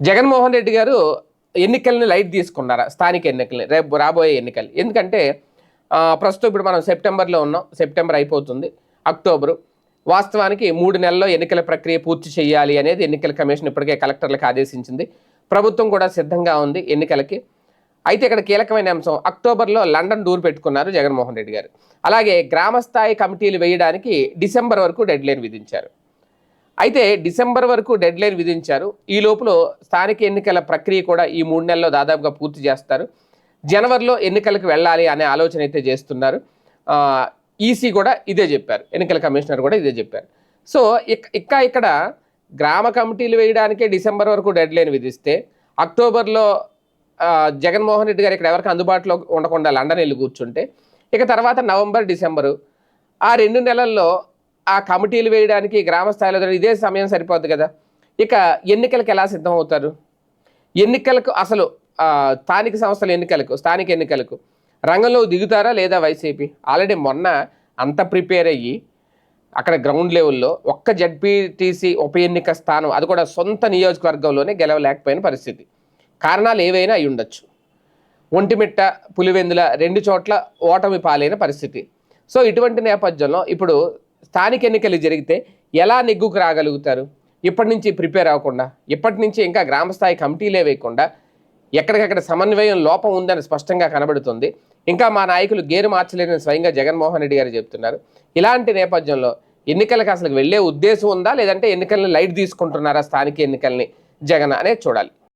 జగన్మోహన్ రెడ్డి గారు ఎన్నికల్ని లైట్ తీసుకున్నారా స్థానిక ఎన్నికల్ని రేపు రాబోయే ఎన్నికలు. ఎందుకంటే ప్రస్తుతం ఇప్పుడు మనం సెప్టెంబర్లో ఉన్నాం సెప్టెంబర్ అయిపోతుంది అక్టోబరు. వాస్తవానికి మూడు నెలల్లో ఎన్నికల ప్రక్రియ పూర్తి చేయాలి అనేది ఎన్నికల కమిషన్ ఇప్పటికే కలెక్టర్లకు ఆదేశించింది. ప్రభుత్వం కూడా సిద్ధంగా ఉంది ఎన్నికలకి. అయితే ఇక్కడ కీలకమైన అంశం అక్టోబర్లో లండన్ టూర్ పెట్టుకున్నారు జగన్మోహన్ రెడ్డి గారు. అలాగే గ్రామ స్థాయి కమిటీలు వేయడానికి డిసెంబర్ వరకు డెడ్ లైన్ విధించారు. అయితే డిసెంబర్ వరకు డెడ్ లైన్ విధించారు. ఈ లోపల స్థానిక ఎన్నికల ప్రక్రియ కూడా ఈ మూడు నెలల్లో దాదాపుగా పూర్తి చేస్తారు. జనవరిలో ఎన్నికలకు వెళ్ళాలి అనే ఆలోచన అయితే చేస్తున్నారు. ఈసీ కూడా ఇదే చెప్పారు. ఎన్నికల కమిషనర్ కూడా ఇదే చెప్పారు. సో ఇక్ ఇంకా ఇక్కడ గ్రామ కమిటీలు వేయడానికే డిసెంబర్ వరకు డెడ్ లైన్ విధిస్తే అక్టోబర్లో జగన్మోహన్ రెడ్డి గారు ఇక్కడ ఎవరికి అందుబాటులో ఉండకుండా లండన్ వెళ్ళి కూర్చుంటే ఇక తర్వాత నవంబర్ డిసెంబరు ఆ రెండు నెలల్లో ఆ కమిటీలు వేయడానికి గ్రామ స్థాయిలో ఇదే సమయం సరిపోద్ది కదా. ఇక ఎన్నికలకు ఎలా సిద్ధం అవుతారు ఎన్నికలకు అసలు స్థానిక సంస్థల ఎన్నికలకు స్థానిక ఎన్నికలకు రంగంలో దిగుతారా లేదా వైసీపీ? ఆల్రెడీ మొన్న అంత ప్రిపేర్ అయ్యి అక్కడ గ్రౌండ్ లెవెల్లో ఒక్క జడ్పీటీసీ ఉప ఎన్నిక స్థానం అది కూడా సొంత నియోజకవర్గంలోనే గెలవలేకపోయిన పరిస్థితి. కారణాలు ఏవైనా అయి ఉండొచ్చు. ఒంటిమిట్ట పులివెందుల రెండు చోట్ల ఓటమి పాలైన పరిస్థితి. సో ఇటువంటి నేపథ్యంలో ఇప్పుడు స్థానిక ఎన్నికలు జరిగితే ఎలా నెగ్గుకు రాగలుగుతారు? ఇప్పటి నుంచి ప్రిపేర్ అవ్వకుండా ఇప్పటి నుంచి ఇంకా గ్రామస్థాయి కమిటీలే వేయకుండా ఎక్కడికక్కడ సమన్వయం లోపం ఉందని స్పష్టంగా కనబడుతుంది. ఇంకా మా నాయకులు గేరు మార్చలేదని స్వయంగా జగన్మోహన్ రెడ్డి గారు చెప్తున్నారు. ఇలాంటి నేపథ్యంలో ఎన్నికలకు అసలు వెళ్ళే ఉద్దేశం ఉందా? లేదంటే ఎన్నికలను లైట్ తీసుకుంటున్నారా స్థానిక ఎన్నికల్ని? జగన్ అనేది చూడాలి.